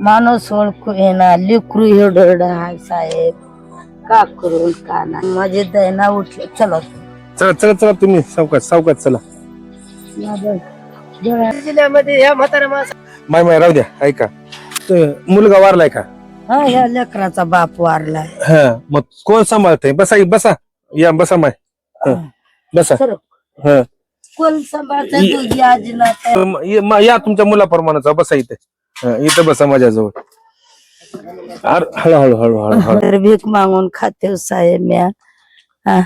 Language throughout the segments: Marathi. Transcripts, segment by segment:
माणूस ओळखू येणार लिकरू एवढं हाय साहेब. का करून का ना? माझे दैना उठले. चला. चला चला चला तुम्ही सावकाश सावकाश चला. जिल्ह्यामध्ये या म्हातारा माणसा माय माय राहू द्या ऐका. तो मुलगा वारलाय का? हा या लेकराचा बाप वारलाय. हा मग कोण सांभाळतंय? बसा बसा. या बसा माय. हा, बसा. सर हा. कोण सांभाळतं तुझी आजी ना म- ये- म- या तुमच्या मुलाप्रमाणेचा बसा इथे. इथं बसा माझ्याजवळ. हळूहळू हळूहळू हळू तर भीक मागून खाते साहेब म्या. हा.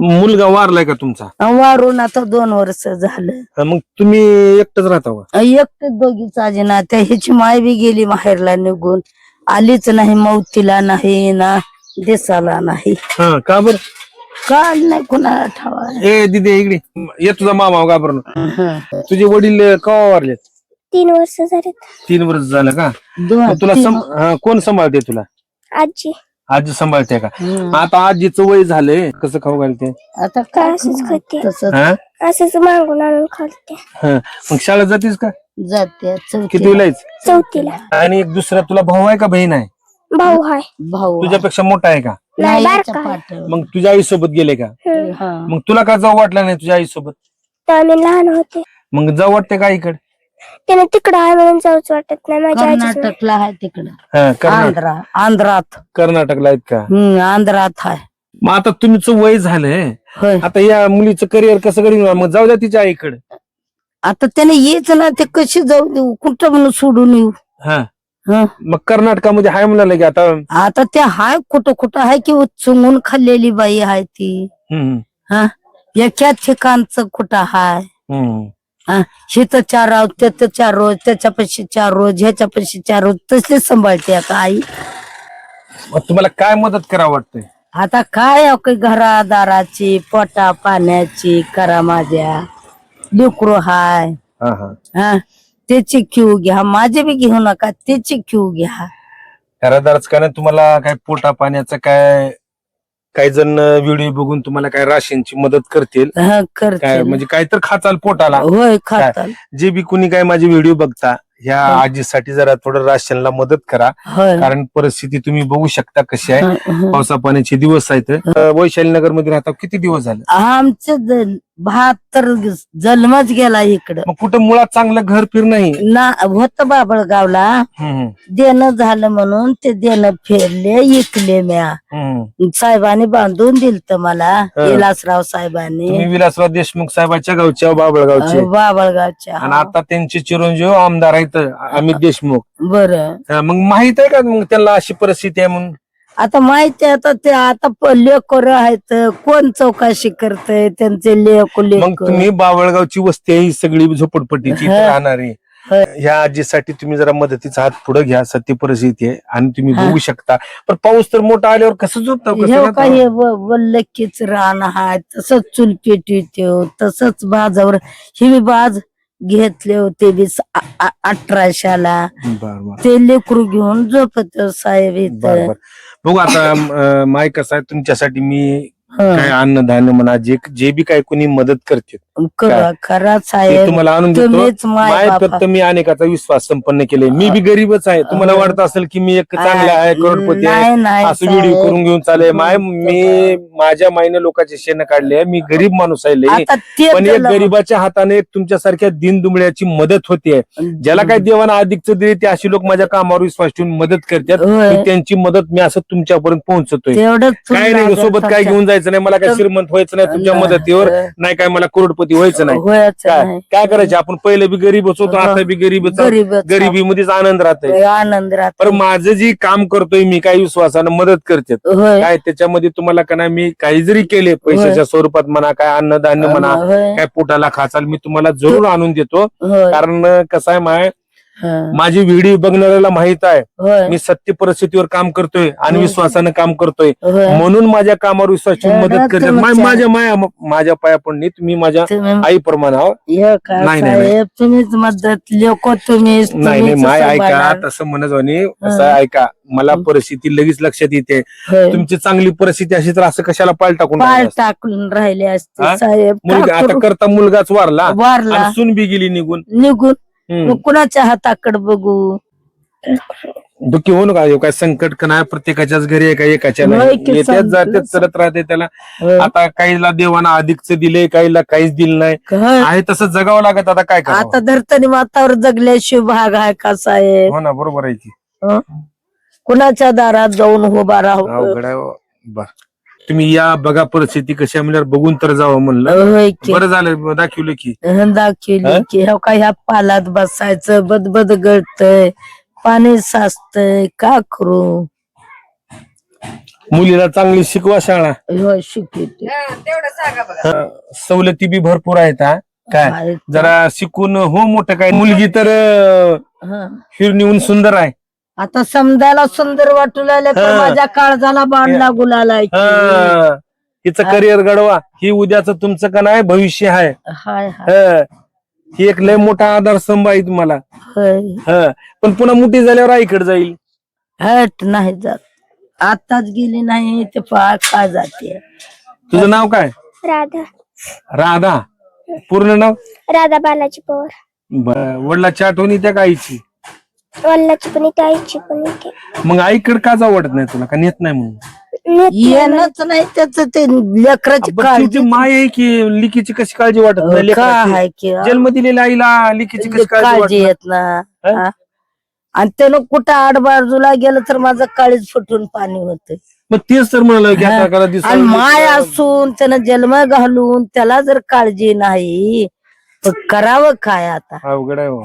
मुलगा वारलाय का तुमचा? वारून आता दोन वर्ष झालं. हा, मग तुम्ही एकटच राहता का? एकटेच दोघीच आजी ना. त्या ह्याची माय बी गेली माहेरला निघून. आलीच नाही मौतीला नाही ना दिसाला नाही. हा का बर? काल नाही कुणाला ठावा. ए दिदी इकडे. ये तुझा मामा घाबरून तुझे वडील कवा वारले तीन वर्ष झाले तीन वर्ष झालं का? मग तुला हा, कोण सांभाळते तुला? आजी. आजी सांभाळते का? हम्म. आता आजीचं वय झालंय. कसं खाऊ घालते? आता काय असंच हा? असंच मागून आणून खालते. हा. मग शाळेत जातीस का? जाते किती चौथी लायच चौथीला. आणि एक दुसरा तुला भाऊ आहे का बहीण आहे? भाऊ हाय भाऊ तुझ्यापेक्षा मोठा आहे का? नाही. मग तुझ्या आई सोबत गेले का? हम्म. हा. मग तुला का जाऊ वाटलं नाही तुझ्या आई सोबत तर आम्ही लहान होते. मग जाऊ वाटते का आईकडे? त्याने तिकडं आहे म्हणून जाऊच वाटत नाही. माझ्या आजी कर्नाटकला आहे तिकडं. हा, कर्नाटक. आंध्रा आंध्रात. कर्नाटकला आहेत का? हम्म आंध्रात आहे. मग आता तुमचं वय झालंय. होय. आता या मुलीचं करिअर कसं करीन मग जाऊ द्या तिच्या आईकडे. आता त्याने येच ना ते कशी जाऊ देऊ? कुठं म्हणून सोडून येऊ? हा. हं. मग कर्नाटकामध्ये हाय म्हणाले की आता आता ते हाय कुठं कुठं आहे की चुंगून खाल्लेली बाई आहे ती. हम्म, हा. एका ठिकाणचं कुठं हाय? हम्म. हा शेत चार रोज त्यात चार रोज त्याच्यापाशी चार रोज ह्याच्यापाशी चार रोज तसली सांभाळते आता आई. मग तुम्हाला काय मदत करावं वाटतंय? आता काय अहो काही घरादाराची पोटा पाण्याची करा माझ्या. लेकरू हाय. हा हा. हा त्याची क्यू घ्या. माझे बी घेऊ नका त्याची क्यू घ्या. घरादारच नाही तुम्हाला काय पोटा पाण्याचं काय काही जण व्हिडिओ बघून तुम्हाला काय राशनची मदत करतील. हा काय करते म्हणजे काय तर खाचाल पोटाला. होय खाताल. जे बी कुणी काय माझे व्हिडिओ बघता ह्या हो. आजीसाठी जरा थोडं राशनला मदत करा. होय. कारण परिस्थिती तुम्ही बघू शकता कशी आहे. हं, हं. पावसा पाण्याचे दिवस आहेत. वैशाली नगरमध्ये राहता किती दिवस झाले? आमचं ज- बहात्तर जन्मच गेला इकडं. मग कुठं मुळात चांगलं घर फिर नाही. ना होत बाबळगावला. हम्म, देणं झालं म्हणून ते देणं फेरले इकले म्या. हम्म. साहेबांनी बांधून दिलत मला हं. विलासराव साहेबांनी. तुम्ही विलासराव देशमुख साहेबाच्या गावच्या बाबळगावचे. बाबळगावच्या आणि आता त्यांचे चिरंजीव आमदार आहेत अमित देशमुख. बर. हा, मग माहीत आहे का मग त्यांना अशी परिस्थिती आहे म्हणून? आता माहिती आहे आता ते आता लेकर आहेत कोण चौकशी करतय त्यांचे मग लेक तुम्ही बावळगावची वस्ती आहे ही सगळी झोपडपट्टीची इथं हा. राहणारी हा. ह्या आजीसाठी तुम्ही जरा मदतीचा हात पुढे घ्या सत्य परिस्थिती आहे आणि तुम्ही हा. बघू शकता पण पाऊस तर मोठा आल्यावर कसं झोपता कसं हे? काही वल्लकीच रान आहे तसंच चूल पेटी तसंच बाजावर ही बी बाज घेतले होते बी स- आ- आ- अठराशेला. बर बर. ते लेकरू घेऊन झोपत साहेब इथं. बर बघू आता माय कसं आहे तुमच्यासाठी मी. काय अन्नधान्य म्हणा जे जे बी काय कोणी मदत करते करा खरा ते साहेब. तुम्हाला आणून देतो. तुम्हीच माय माय बापा. फक्त मी अनेकाचा विश्वास संपन्न केले मी बी गरीबच आहे. तुम्हाला. वाटत असेल की मी एक चांगला आहे करोडपती आहे. नाही नाही असं व्हिडिओ साहेब. करून घेऊन चालय माय मी माझ्या माईने लोकांचे शेण काढले मी गरीब माणूस आहे लई. आता ते पण एक. गरीबाच्या हाताने एक तुमच्यासारख्या दिनदुमळ्याची मदत होते. ज्याला काय देवाना अधिकच दिले ते अशी लोक माझ्या कामावर विश्वास ठेवून मदत करतात. होय. मी त्यांची मदत मी असं तुमच्यापर्यंत पोहोचतोय. तेवढंच काय नाही सोबत काय घेऊन जायचं? नाही मला काय श्रीमंत व्हायचं नाही तुमच्या मदतीवर नाही काय मला करोडपती व्हायचं नाही. काय? करायचं? आपण पहिले बी गरीबच होतो आता बी. गरीबच गरिबीमध्येच आनंद राहतोय. आनंद राहतो पण माझं जी काम करतोय मी काही विश्वासानं मदत करते. काय त्याच्यामध्ये तुम्हाला का नाही मी काही जरी केले पैशाच्या स्वरूपात म्हणा काय अन्नधान्य म्हणा काय पोटाला खाचाल मी तुम्हाला जरूर आणून देतो. कारण कसं आहे माय. माझी व्हिडिओ बघणाऱ्याला माहीत आहे. मी सत्य परिस्थितीवर काम करतोय आणि. विश्वासानं काम करतोय. म्हणून माझ्या कामावर विश्वास मदत करते. माझ्या माया माझ्या पाया पडणीत मी माझ्या तुम्ही आई प्रमाण हे तुम्हीच मदत लोक तुम्हीच नाही माय ऐका. तसं म्हणत असं ऐका मला. परिस्थिती लगेच लक्षात येते. तुमची चांगली परिस्थिती अशी तर असं कशाला पाल टाकून असता? टाकून राहिले असते आता करू? करता मुलगाच वारला वारला. बी गेली निघून. निघून. मग कुणाच्या हाताकडे बघू? दुःखी होऊ नका काय संकट का नाही प्रत्येकाच्याच घरी आहे का एकाच्या येत्याच जात्यात करत राहते त्याला. आता काहीला देवाना अधिकच दिले काहीला काहीच दिलं नाही? आहे तसं जगावं लागत आता काय आता करावं धरतनी मातावर जगल्याशिवाय भाग आहे का साहेब? हो ना बरोबर आहे की. कुणाच्या दारात जाऊन उभा राहू अवघड आहे हो. तुम्ही या बघा परिस्थिती कशी आहे म्हणल्यावर बघून तर जावं म्हणलं. होय की. बरं झालं दाखवलं की. दाखवली हा? की. हो का ह्या पालात बसायचं बदबद गळतय पाणी साचतय का करू? मुलीला चांगली शिकवा शाळा. हो शिकवते. हा, सवलती बी भरपूर आहेत हा. काय. जरा शिकून हो मोठं काय. मुलगी तर अं, हा. हिरनीहून सुंदर आहे. आता समजायला सुंदर वाटू लागले तर हा. माझ्या काळजाला बाण लागू लागलाय की. हा. हिचं हा. करिअर घडवा ही उद्याच तुमचं का नाही भविष्य आहे हाय हाय हा. ही एक लय मोठा आधारस्तंभ आहे तुम्हाला होय. हा. पण पुन्हा मोठी झाल्यावर आईकडे जाईल हट नाही जात आताच गेली नाही ते पहा का जाते तुझं नाव काय राधा राधा पूर्ण नाव राधा बालाजी पवार बर वडिलाची आठवण का आईची वल्लाची पण इथे आईची पण इथे मग आईकडे का जाऊ वाटत नाही तुला का नेत नाही म्हणून नेते येणच नाही त्याच ते लेकराची बरं, काळजी तुझी माय आहे की लिकीची कशी काळजी वाटत नाही लेकराची? आहे की जन्म दिलेल्या आईला लिकीची कशी काळजी वाटत काळजी नाही? येत ना हा? हा? आणि त्यानं कुठं आडबाजूला गेलं तर माझं काळीज फुटून पाणी होत मग तेच तर म्हणलं की आता. करा दिसायला आणि माय. असून त्यानं जन्म घालून त्याला जर काळजी नाही तर करावं काय आता अवघड आहे हो.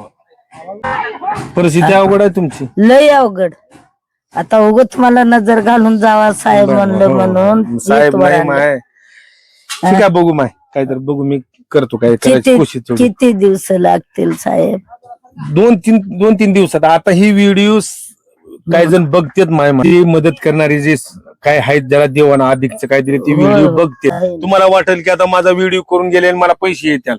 परिस्थिती अवघड आहे तुमची. लय अवघड. आता उगत मला नजर घालून जावा साहेब म्हणलं. म्हणून. साहेब नाही. माय. ठीक आहे बघू माय. काहीतरी बघू मी करतो काय करायची किती कोशिश थोडी. किती दिवस लागतील साहेब? दोन तीन दोन तीन दिवसात. आता ही व्हिडिओ काही जण बघतेत माय ती मदत करणारी जे काय आहेत ज्याला देवाना अधिकच दिले ती व्हिडिओ. बघते. तुम्हाला वाटेल की आता माझा व्हिडिओ करून गेले आणि मला पैसे येतील.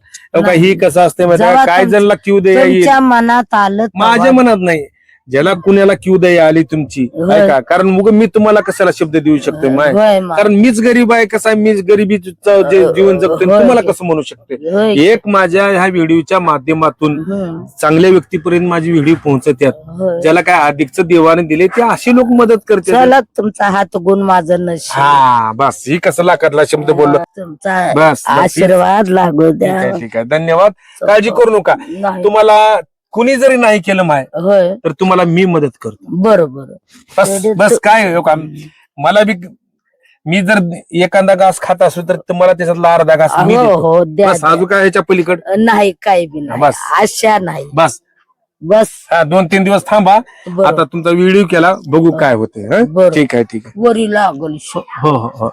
ही कसं असते माहिती आहे का? जेव्हा काय जण क्यू दया येईल तुमच्या मनात आलं माझ्या मनात नाही ज्याला कुणाला क्यू दया आली तुमची होय. आहे का कारण मग मी तुम्हाला कशाला शब्द देऊ शकतो माय होय मा. कारण मीच गरीब आहे कसं आहे मीच गरिबीचं जे जीवन जगतोय होय. तुम्हाला कसं म्हणू शकते होय. एक माझ्या ह्या व्हिडिओच्या माध्यमातून. चांगल्या व्यक्तीपर्यंत माझी व्हिडिओ पोहोचत्यात होय. ज्याला काय अधिकच देवाने दिले ते असे लोक मदत करतात चला तुमचा हात गुण माझं नशीब हा बस ही कसं लाकडला शब्द बोललो तुमचा बस बस. आशीर्वाद लागू द्या आहे ठीक आहे धन्यवाद काळजी करू नका नाही. तुम्हाला कुणी जरी नाही केलं माय होय. तर तुम्हाला मी मदत करतो. बरोबर. बस बस काय हो का मला बी मी जर एखादा घास खात असलो तर तुम्हाला त्याच्यातला अर्धा घास मी हो देतो. हो द्या बस अजून काय ह्याच्या पलीकड. नाही काही बी नाही. बस. आशा नाही. बस. बस. हा दोन तीन दिवस थांबा. बरोबर. आता तुमचा व्हिडिओ केला बघू काय होते. ठीक आहे ठीक आहे. वरी लागल शो. हो हो हो.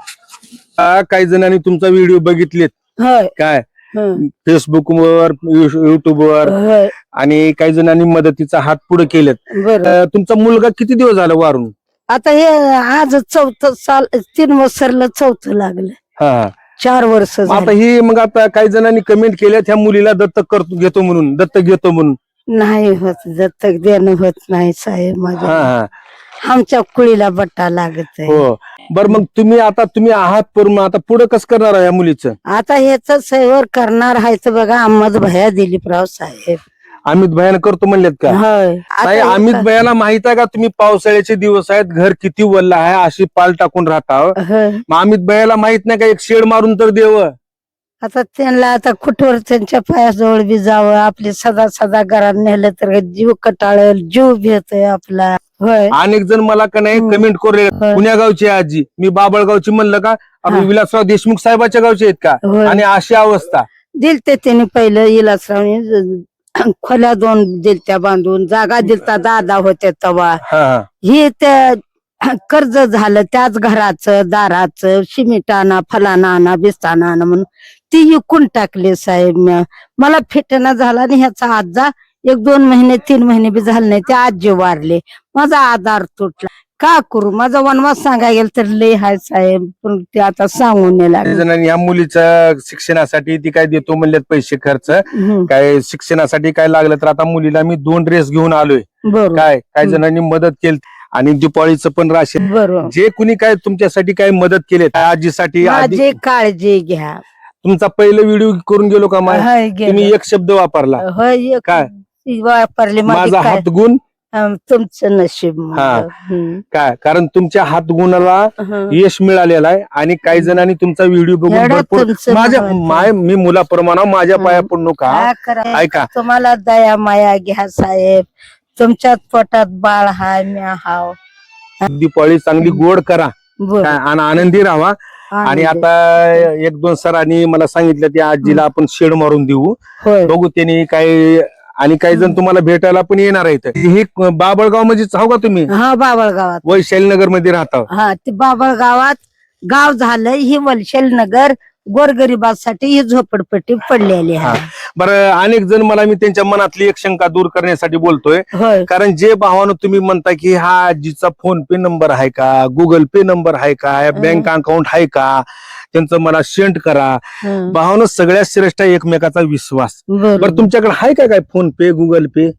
आ, काही जणांनी तुमचा व्हिडिओ बघितलेत. होय. काय? हं. फेसबुक वर युट्यूब वर. होय. आणि काही जणांनी मदतीचा हात पुढे केलेत. अ, तुमचा मुलगा किती दिवस झाला वारून? आता हे आज चौथं साल तीन वर्षाला चौथं लागलं. हा हा. चार वर्ष मग आता झाली. ही मग आता काही जणांनी कमेंट केल्यात ह्या मुलीला दत्तक करतो घेतो म्हणून दत्तक घेतो म्हणून. नाही होत दत्तक देणं होत नाही साहेब हा माझ्या. हा आमच्या कुळीला बट्टा लागत आहे. हो. बर मग तुम्ही आता तुम्ही आहात पर मग आता पुढे कसं करणार आहे या मुलीचं? आता ह्याच सैवर करणार आहे बघा अहमद भया दिलीपराव साहेब. अमित भयान करतो म्हणलेत का होय नाही अमित भयाला माहीत आहे का तुम्ही पावसाळ्याचे दिवस आहेत घर किती वल्ल आहे अशी पाल टाकून राहता हो. होय. मग अमित भयाला माहीत नाही का एक शेड मारून तर देव आता त्यांना आता कुठवर त्यांच्या पायाजवळ बी जावं आपले सदा सदा घरात नेलं तर जीव कटाळेल जीव भेटतोय आपला होय अनेक जण मला का नाही हम्म. कमेंट करू होय. पुण्या गावची आहे आजी मी बाबळगावची म्हणलं का आपले हा. विलासराव देशमुख साहेबाच्या गावचे आहेत का होय. आणि अशी अवस्था दिलते त्यांनी पहिलं इलासरावने खोल्या दोन दिलत्या बांधून जागा दिलता दादा होते तवा. हा. त्या कर्ज झालं त्याच घराचं दाराचं आणा फलाना आणा बिस्ताना आणा म्हणून ती विकून टाकले साहेब म्या. मला फिटना झाला आणि ह्याचा आजा एक दोन महिने तीन महिने बी झाले नाही ते आजी वारले. माझा आधार तुटला. का करू? माझा वनवास सांगायला गेलं तर लय हाय साहेब पण ते आता सांगून नाही काही लागलं. जणांनी या मुलीच्या शिक्षणासाठी ती काय देतो म्हणल्यात पैसे खर्च. हम्म, काय शिक्षणासाठी काय लागलं तर आता मुलीला मी दोन ड्रेस घेऊन आलोय. बरोबर. काय? काही हम्म. जणांनी मदत केली. आणि दिपाळीचं पण राशन. बरोबर. जे कुणी काय तुमच्यासाठी काय मदत केली आजीसाठी आधी माझी काळजी घ्या. तुमचा पहिलं व्हिडिओ करून गेलो का माय? होय गेलं. तुम्ही एक शब्द वापरला. होय एक काय? वापरली माझी माझा काय- हात गुण तुमचं नशीब. हा. काय कारण तुमच्या हातगुणाला हं. यश मिळालेलं आहे आणि काही जणांनी तुमचा व्हिडिओ बघून एवढं भरपूर तुमचं माझ्या. माय मी मुलाप्रमाणे माझ्या. पाया पडू काय करायचं? ऐका. तुम्हाला दया माया घ्या साहेब. तुमच्यात पोटात बाळ हाय म्या हाव. दिपाळी चांगली गोड करा. बर. आणि आनंदी राहा. आणि आता एक दोन सरांनी मला सांगितलं त्या आजीला आपण शेड मारून देऊ. होय. बघू त्यांनी काही आणि काही जण तुम्हाला भेटायला पण येणार आहेत ही बाबळगावमध्ये जाऊ का तुम्ही? हा बाबळगावात. वैशालीनगरमध्ये राहता. हा ते बाबळगावात गाव झालं ही वलशेल नगर गोरगरिबासाठी ही झोपडपट्टी पडलेली आहे. बरं अनेक जण मला मी त्यांच्या मनातली एक शंका दूर करण्यासाठी बोलतोय. कारण जे भावानं तुम्ही म्हणता की हा आजीचा फोन पे नंबर आहे का गुगल पे नंबर आहे का बँक अकाउंट आहे का त्यांचं मला सेंड करा. भावानं सगळ्यात श्रेष्ठ एकमेकाचा विश्वास. बरं तुमच्याकडे आहे का काय फोन पे गुगल पे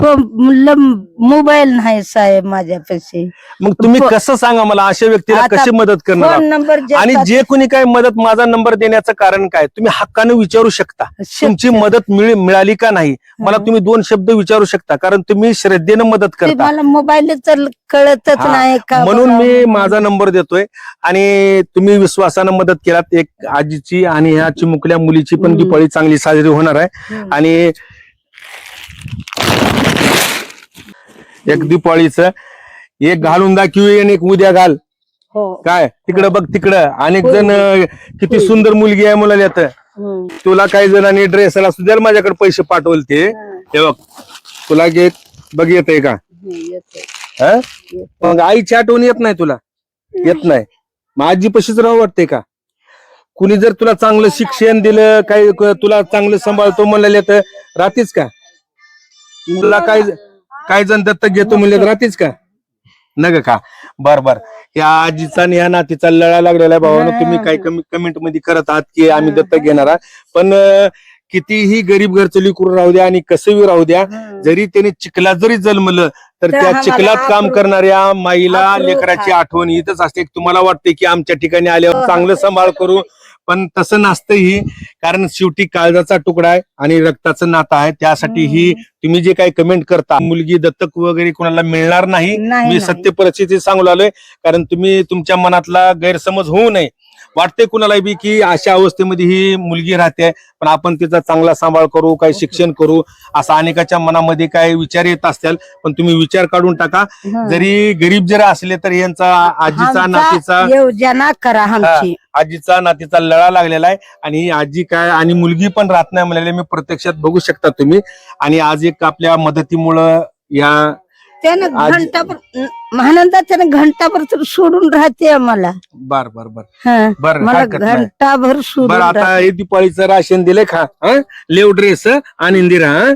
पण मोबाईल नाही साहेब माझ्यापाशी. मग तुम्ही कसं सांगा मला अशा व्यक्तीला आता कशी मदत करणार? फोन नंबर जे आणि जे कोणी काय मदत माझा नंबर देण्याचं कारण काय? तुम्ही हक्कानं विचारू शकता. तुमची मदत मिळ- मिळाली का नाही? मला हं. तुम्ही दोन शब्द विचारू शकता कारण तुम्ही श्रद्धेनं मदत ते करता. मला मोबाईल तर कळतच हा, नाही का म्हणून बघा. मी माझा नंबर देतोय आणि तुम्ही विश्वासानं मदत केलात. एक आजीची आणि ह्या चिमुकल्या मुलीची पण हम्म. दिपाळी चांगली साजरी होणार आहे. आणि एक दिपाळीच एक घालून दाखवू आणि एक उद्या घाल. हो. काय? तिकडं बघ तिकडं. अनेक. जण किती. सुंदर मुलगी आहे मुलाला येत. तुला काही जणांनी ड्रेसला सुद्धा माझ्याकडे पैसे पाठवले ते. हं. बघ. तुला एक बघ येतंय का? हं. मग आईची आठवण येत नाही तुला? येत नाही. मग आजी पशीच राहू वाटते का? कुणी जर तुला चांगलं शिक्षण दिलं काही क- तुला चांगलं सांभाळतो म्हणलेलं तर राहतेच का? तुला काय काय जण दत्तक घेतो म्हणले तर राहतेच का? नग का? बर बर. या आजीचा आणि या नातीचा लळा लागलेला आहे भावानं. तुम्ही काही कमी कमेंटमध्ये करत आहात की आम्ही दत्तक घेणार आहात. पण कितीही गरीब घरचं लिकरू राहू द्या आणि कसंही राहू द्या. जरी त्यांनी चिखलात जरी जन्मलं तर त्या चिखलात काम करणाऱ्या माईला लेकराची. आठवण येतच असते. तुम्हाला वाटते की आमच्या ठिकाणी आल्यावर हो, चांगलं हो. सांभाळ करू पण तसं नसतं ही कारण शेवटी काळजाचा तुकडा आहे आणि रक्ताचं नातं आहे. त्यासाठी ही तुम्ही जे काही कमेंट करता मुलगी दत्तक वगैरे कोणाला मिळणार नाही मी. सत्य परिस्थिती सांगू आलोय कारण तुम्ही तुमच्या मनातला गैरसमज होऊ नये. वाटते कुणाला बी की अशा अवस्थेमध्ये ही मुलगी राहते पण आपण तिचा चांगला सांभाळ करू काही शिक्षण करू असं अनेकाच्या मनामध्ये काही विचार येत असतील पण तुम्ही विचार काढून टाका. जरी गरीब जरी असले तर यांचा आजीचा नातीचा योजना करा आजीचा नातीचा लळा लागलेला आहे. आणि आजी काय आणि मुलगी पण राहत नाही म्हणाले मी प्रत्यक्षात बघू शकता तुम्ही. आणि आज एक आपल्या मदतीमुळं या त्यानं आज- घंटाभर महानंदा त्यानं घंटाभर तर सोडून राहते आम्हाला बर बर बर हं. बर मला हरकत नाही. घंटाभर सोडून बरं आता राहते. हे दिपाळीचं राशन दिलंय खा हं? लेव ड्रेस आणि इंदिरा हं?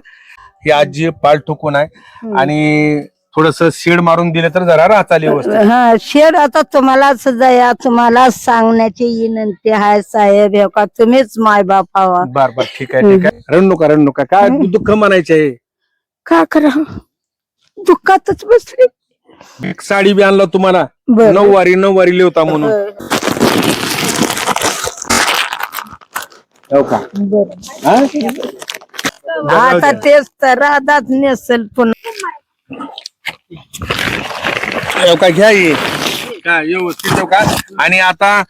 ही आजी पाल ठोकून आहे हं. आणि थोडस शेड मारून दिलं तर जरा राहता व्यवस्थित हा शेड आता तुम्हालाच दया तुम्हाला सांगण्याची विनंती आहे साहेब हे का तुम्हीच माय बाप बर बर ठीक आहे ठीक आहे रडू नका रडू नका काय. दुःख म्हणायचे आहे का करा दुःखातच बसले एक साडी बी आणला तुम्हाला बरं. नऊवारी नऊवारी लिवता म्हणून हो का. हं? आता तेच तर राधाच नेसल पुन्हा हो का घ्या हे. काय व्यवस्थित हो का आणि आता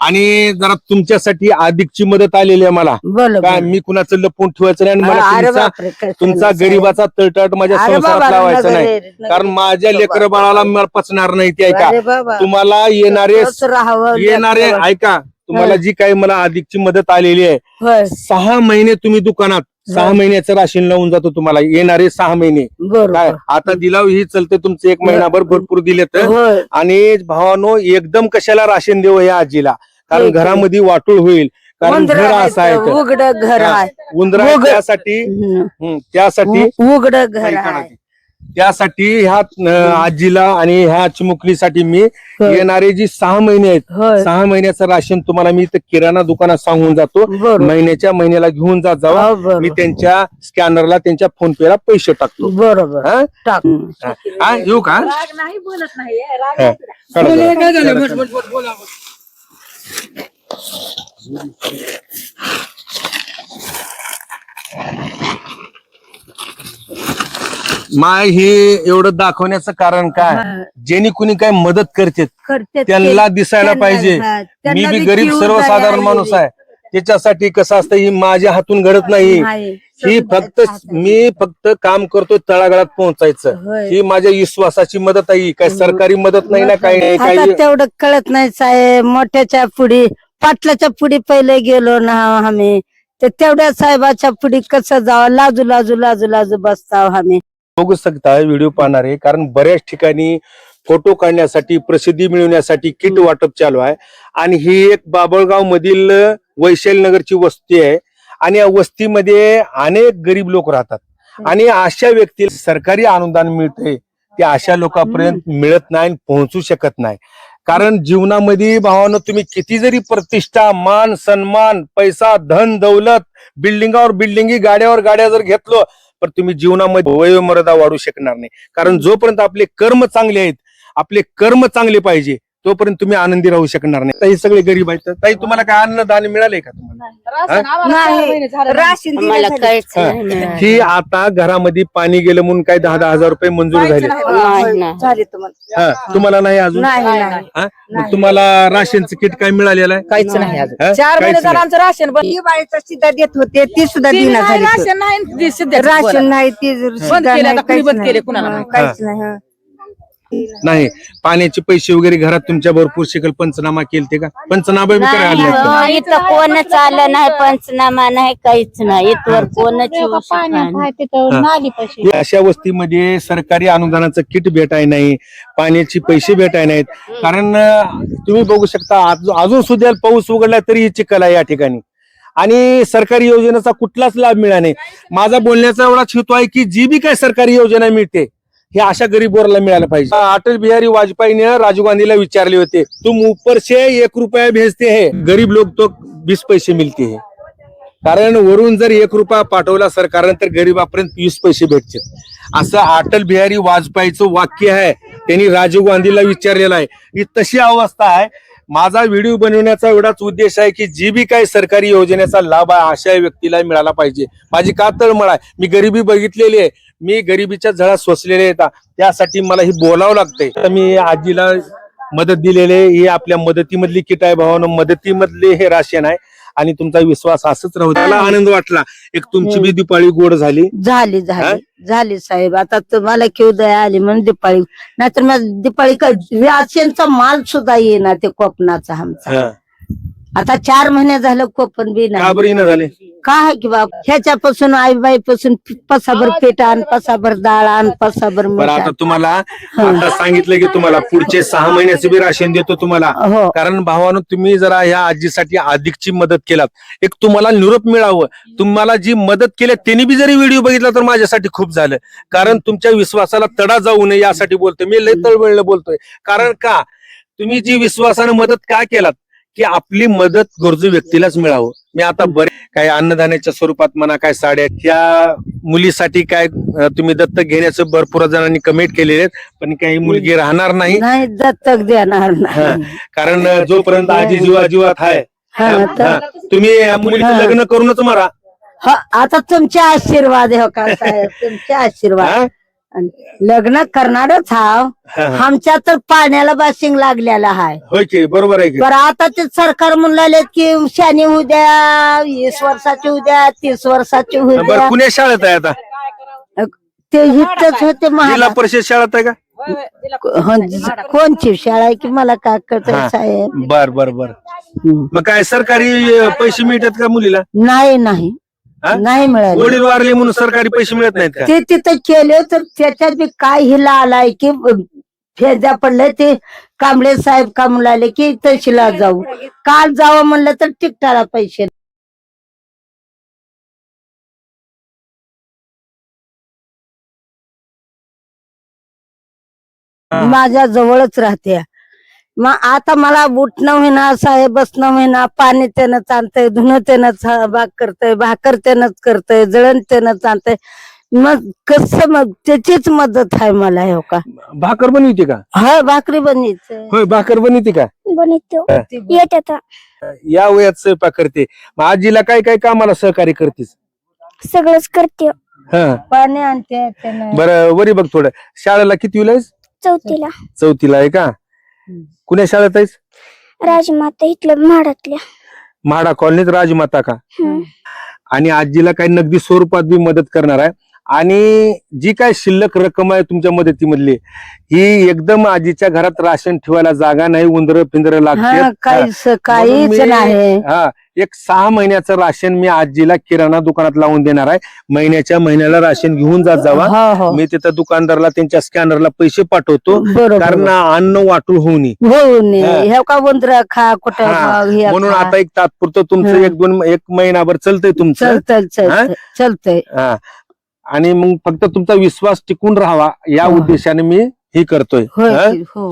आणि जरा तुमच्यासाठी अधिकची मदत आलेली आहे मला. बोल काय मी कुणाचं लपून ठेवायचं नाही आणि मला अरे तुमचा बापरे तुमचा. गरीबाचा तळटाट माझ्या अरे संसारात बाबा, लावायचा नगर नाही नगर कारण. माझ्या लेकर बाळाला मला पचणार नाही ते ऐका. अरे बाबा. तुम्हाला येणारे राहावं येणारे लेकरं. ऐका तुम्हाला जी काही मला अधिकची मदत आलेली आहे होय. सहा महिने तुम्ही दुकानात सहा. महिन्याचं राशन लावून जातो तुम्हाला येणारे सहा महिने. काय बरोबर आता दिलाव ही चलते तुमचं एक महिनाभर भरपूर दिले तर होय. आणि भावानो एकदम कशाला राशन देऊ या आजीला? कारण. घरामध्ये वाटूळ होईल कारण घर असं आहे. उघड घर. आहे. उंदरा त्यासाठी त्यासाठी उघड घर आहे. त्यासाठी ह्या आजीला आणि ह्या चिमुकलीसाठी मी. येणारे जी सहा महिने आहेत सहा महिन्याचं राशन तुम्हाला मी इथं किराणा दुकानात सांगून जातो. महिन्याच्या महिन्याला घेऊन जात जावा. हो, मी त्यांच्या स्कॅनरला त्यांच्या फोन पेला पैसे टाकतो. बरोबर? टाक. येऊ का. माय हे एवढं दाखवण्याचं कारण काय? ज्यांनी कुणी काय मदत करते करते त्यांना दिसायला पाहिजे. मी बी गरीब सर्वसाधारण माणूस आहे. त्याच्यासाठी कसं असतं ही माझ्या हातून घडत नाही. ही फक्त मी फक्त काम करतोय तळागाळात पोहोचायचं. ही माझ्या विश्वासाची मदत आहे. काय सरकारी मदत नाही ना काही काही तेवढं कळत नाही साहेब. मोठ्याच्या पुढी पाटलाच्या पुढी पहिले गेलो ना आम्ही. तर तेवढ्या साहेबाच्या पुढी कसं जावं? लाजू लाजू लाजू लाजू बसताव आम्ही. बघू शकता व्हिडिओ पाहणारे कारण बऱ्याच ठिकाणी फोटो काढण्यासाठी प्रसिद्धी मिळवण्यासाठी किट वाटप चालू आहे. आणि ही एक बाबळगाव मधील वैशाली नगरची वस्ती आहे. आणि या वस्तीमध्ये अनेक गरीब लोक राहतात. आणि अशा व्यक्ती सरकारी अनुदान मिळते ते अशा लोकांपर्यंत मिळत नाही आणि पोहोचू शकत नाही. कारण जीवनामध्ये भावानं तुम्ही किती जरी प्रतिष्ठा मान सन्मान पैसा धन दौलत बिल्डिंगावर बिल्डिंगी गाड्यावर गाड्या जर घेतलो तर तुम्ही जीवनामध्ये वयोमर्यादा वाढू शकणार नाही. कारण जोपर्यंत आपले कर्म चांगले आहेत आपले कर्म चांगले पाहिजे तोपर्यंत तुम्ही आनंदी राहू शकणार नाही. ताई सगळे गरीब आहेत. ताई तुम्हाला काय अन्नदान मिळाले का तुम्हाला? आम्हाला काहीच हा. नाही मिळालं. की आता घरामध्ये पाणी गेलं म्हणून काय दहा दहा हजार रुपये मंजूर झाले. नाही. हा, तुम्हाला नाही अजून? नाही नाही हा? मग तुम्हाला राशनचं किट काय मिळालेलं आहे? काहीच नाही अजून. हा? चार महिने काहीच झालं नाही. आमचं राशन बंद. दिवाळीचं सुद्धा देत होते ती सुद्धा ती दिना नाही, झाली. राशन नाही ती राशन सुद्धा केले, नाही, आता काहीच बंद नाही. केले, कुणाला हा, माहिती. काहीच नाही हा. नाही पाण्याचे पैसे वगैरे घरात तुमच्या भरपूर शिकल पंचनामा केलते का? पंचनामा बी करायला नाही, लागते. इथं कोणच आलं नाही पंचनामा नाही काहीच नाही. इथवर कोणच येऊ नाही. अशा वस्तीमध्ये सरकारी अनुदानाचं किट भेटाय नाही पाण्याचे पैसे भेटाय नाहीत. कारण अं, तुम्ही बघू शकता आज- अजून सुद्धा पाऊस उघडला तरी ही चिखल आहे या ठिकाणी. आणि सरकारी योजनेचा कुठलाच लाभ मिळाला नाही. माझा बोलण्याचा एवढाच हेतू आहे की जी बी काय सरकारी योजना मिळते हे अशा गरीब वर्गाला मिळालं पाहिजे. अटल बिहारी वाजपेयीने राजीव गांधीला विचारले होते तुम ऊपर से एक रुपया भेजते है. गरीब लोक तो वीस पैसे मिळते है. कारण वरून जर एक रुपया पाठवला सरकारनं तर गरीबापर्यंत वीस पैसे भेटतात असं अटल बिहारी वाजपेयीचं वाक्य आहे. त्यांनी राजीव गांधीला विचारलेलं आहे. ही तशी अवस्था आहे. माझा व्हिडिओ बनवण्याचा एवढाच उद्देश आहे की जी बी काही सरकारी योजनेचा लाभ आहे अशा व्यक्तीला मिळाला पाहिजे. माझी का तळमळ आहे. मी गरिबी बघितलेली आहे. मी गरिबीच्या झळा सोसलेल्या आहेत त्यासाठी मला ही बोलावं लागतंय. तर मी आजीला मदत दिलेली ही आपल्या मदतीमधली किट आहे भावानं. मदतीमधले हे राशन आहे. आणि तुमचा विश्वास असंच राहू द्या. मला आनंद वाटला. एक तुमची बी दिपाळी गोड झाली. झाली झाली. झाली साहेब. आता तुम्हाला केव दया आली म्हणून दिपाळी. नाहीतर मग दिपाळी काय राशनचा माल सुद्धा येईना ते कोकणाचा आमचा. हा. आता चार महिने झालं कोकण बी का नाही बरं येणं झाले? काय की बाप ह्याच्यापासून आईबाई पासून पसाभर पीठ आण पसाभर डाळ आण पसाभर मीठ बरं आता आण. तुम्हाला आता सांगितलं की तुम्हाला पुढचे सहा महिन्याचे बी राशन देतो तुम्हाला. हो. कारण भावानं तुम्ही जरा ह्या आजीसाठी अधिकची मदत केलात. एक तुम्हाला निरोप मिळावं. तुम्हाला जी मदत केली त्यांनी बी जरी व्हिडिओ बघितला तर माझ्यासाठी खूप झालं. कारण तुमच्या विश्वासाला तडा जाऊ नये यासाठी बोलतोय. मी लय तळमळलं बोलतोय. कारण का? तुम्ही जी विश्वासानं मदत का केलात? की आपली मदत गरजू व्यक्तीलाच मिळावं. मी आता बरे काय अन्नदानाच्या स्वरूपात म्हणा काय साड्या त्या मुलीसाठी काय तुम्ही दत्तक घेण्याचं भरपूर जणांनी कमेंट केलेले आहेत पण काही मुलगी राहणार नाही. नाही दत्तक देणार. नाही. कारण जोपर्यंत आजी जीवा जीवात आहे तुम्ही या मुलीचं. लग्न करूनच मारा. हो, आता तुमचे आशीर्वाद आहे हो का तुमचे आशीर्वाद. लग्न करणारच हाव. आमच्या तर पाण्याला बाशिंग लागलेला होय. की बरोबर आहे की. बरं आता ते सरकार म्हणले की शानी होऊ द्या वीस वर्षाची होऊ द्या तीस वर्षाची होऊ बरं द्या. कुण्या शाळेत आहे आता? ते हितच होते जिल्हा महारा परिषद शाळेत आहे का? हो, कोणची शाळा आहे की मला काय कळत हा. साहेब? बर बर बर. मग काय सरकारी अं, पैसे मिळतात का मुलीला? नाही नाही. हा? नाही मिळाले. वडील वारले म्हणून सरकारी पैसे मिळत नाहीत का? ते तिथं केले तर त्याच्यात बी काय हिला आलाय की फेद्या पडले ते कांबळे साहेब का म्हणाले की तहसीला जाऊ. काल जावं म्हणलं तर तिकटाला पैसे. माझ्या जवळच राहते मग आता मला उठणं होईना साहेब बसणं होईना पाणी त्यानं आणतंय धुणं त्यानं भाग करतय भाकर त्यानंच करतय जळण त्यानं आणतंय मग कसं मग त्याचीच मदत आहे मला हो का? भाकर बनवते का? हा भाकरी बनवायचं होय भाकर बनवते का? बनवतो येत आता. या वयात स्वयंपाक करते. मग आजीला काय काय कामाला सहकार्य करतेस? सगळंच करते हा. पाणी आणते त्यानं. बरं वरी बघ थोडं. शाळेला किती आहेस? चौथीला. चौथीला आहे का? कुण्या शाळेत आहेस? राजमाता इथलं म्हाडातल्या. म्हाडा कॉलनीत राजमाता का. आणि आजीला काही नगदी स्वरूपात बी मदत करणार आहे. आणि जी काय शिल्लक रक्कम आहे तुमच्या मदतीमधली ही एकदम आजीच्या घरात राशन ठेवायला जागा नाही उंदर पिंदर हा लागते. काहीच नाही. हा एक सहा महिन्याचं राशन मी आजीला किराणा दुकानात लावून देणार आहे. महिन्याच्या महिन्याला राशन घेऊन जात जावा. हो हो. मी तिथं दुकानदारला त्यांच्या स्कॅनरला पैसे पाठवतो. कारण अन्न वाटूल होऊ नये म्हणून. आता एक तात्पुरतं तुमचं. एक दोन एक महिनाभर चालतंय तुमचं. चलतंय. हा. आणि मग फक्त तुमचा विश्वास टिकून राहावा या हो. उद्देशाने मी हे करतोय. हा? हो?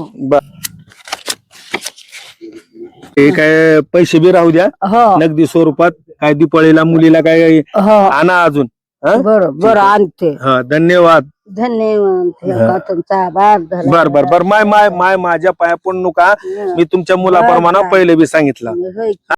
काय पैसे बी राहू द्या. नगदी स्वरूपात काय दिपाळीला मुलीला काय आणा अजून? बरोबर आणते. हा धन्यवाद. धन्यवाद. तुमचा आभार. बर बर बर. माय माय माय माझ्या पाया पडू नका. मी तुमच्या मुलाप्रमाणे. पहिले बी सांगितलं.